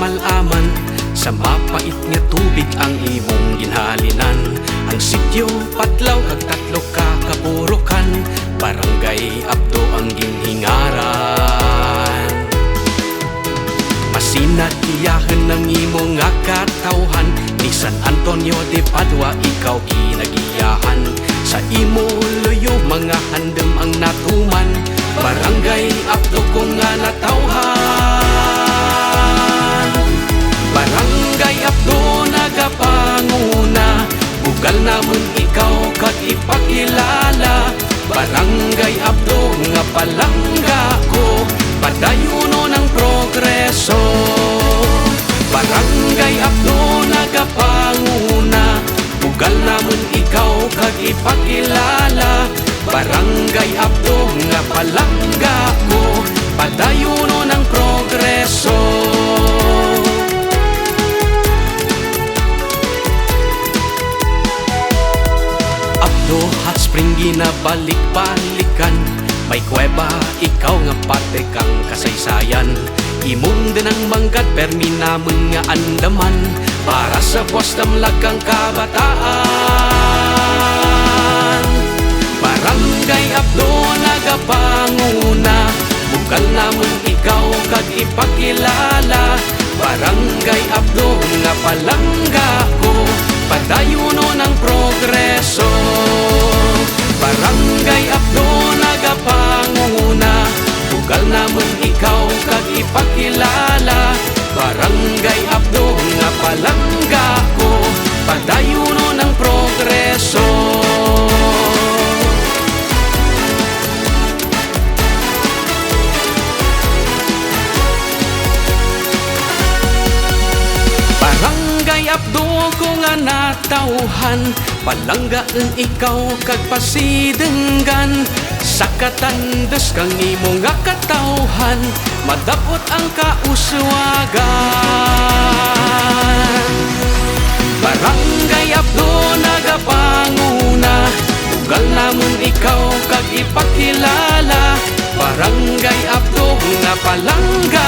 malaman Sa mapait nga tubig ang imong ginhalinan. Ang sityo patlaw kag tatlo ka kaburukan Barangay Abdo ang ginhingaran. Masinat iyahan ng imong nga katawhan Ni San Antonio de Padua ikaw ginagiyahan Sa imo luyo mga handem Bugal namon ikaw kag ipakilala Barangay Abdo nga palangga ko Padayuno ng progreso. Barangay Abdo nagapanguna Bugal namon ikaw kag ipakilala Barangay Abdo nga palangga ko Padayuno ng progreso ginabalik-balikan. May kuweba, ikaw nga pate kang kasaysayan. Imong din ang manggat permi namon nga andaman. Para sa buwas damlagang kabataan. Barangay Abdo nagapanguna. Bugal namon ikaw kag ipakilala. Barangay ikaw kag ipakilala Barangay Abdo nga palangga Barangay Abdo ko nga natauhan. Palanggaan ikaw kag pasidenggan Sa katandas kang imo nga katauhan Madapot ang kauswagan. Barangay Abdo nagapanguna. Ugal namon ikaw kag ipakilala. Barangay Abdo nga palangga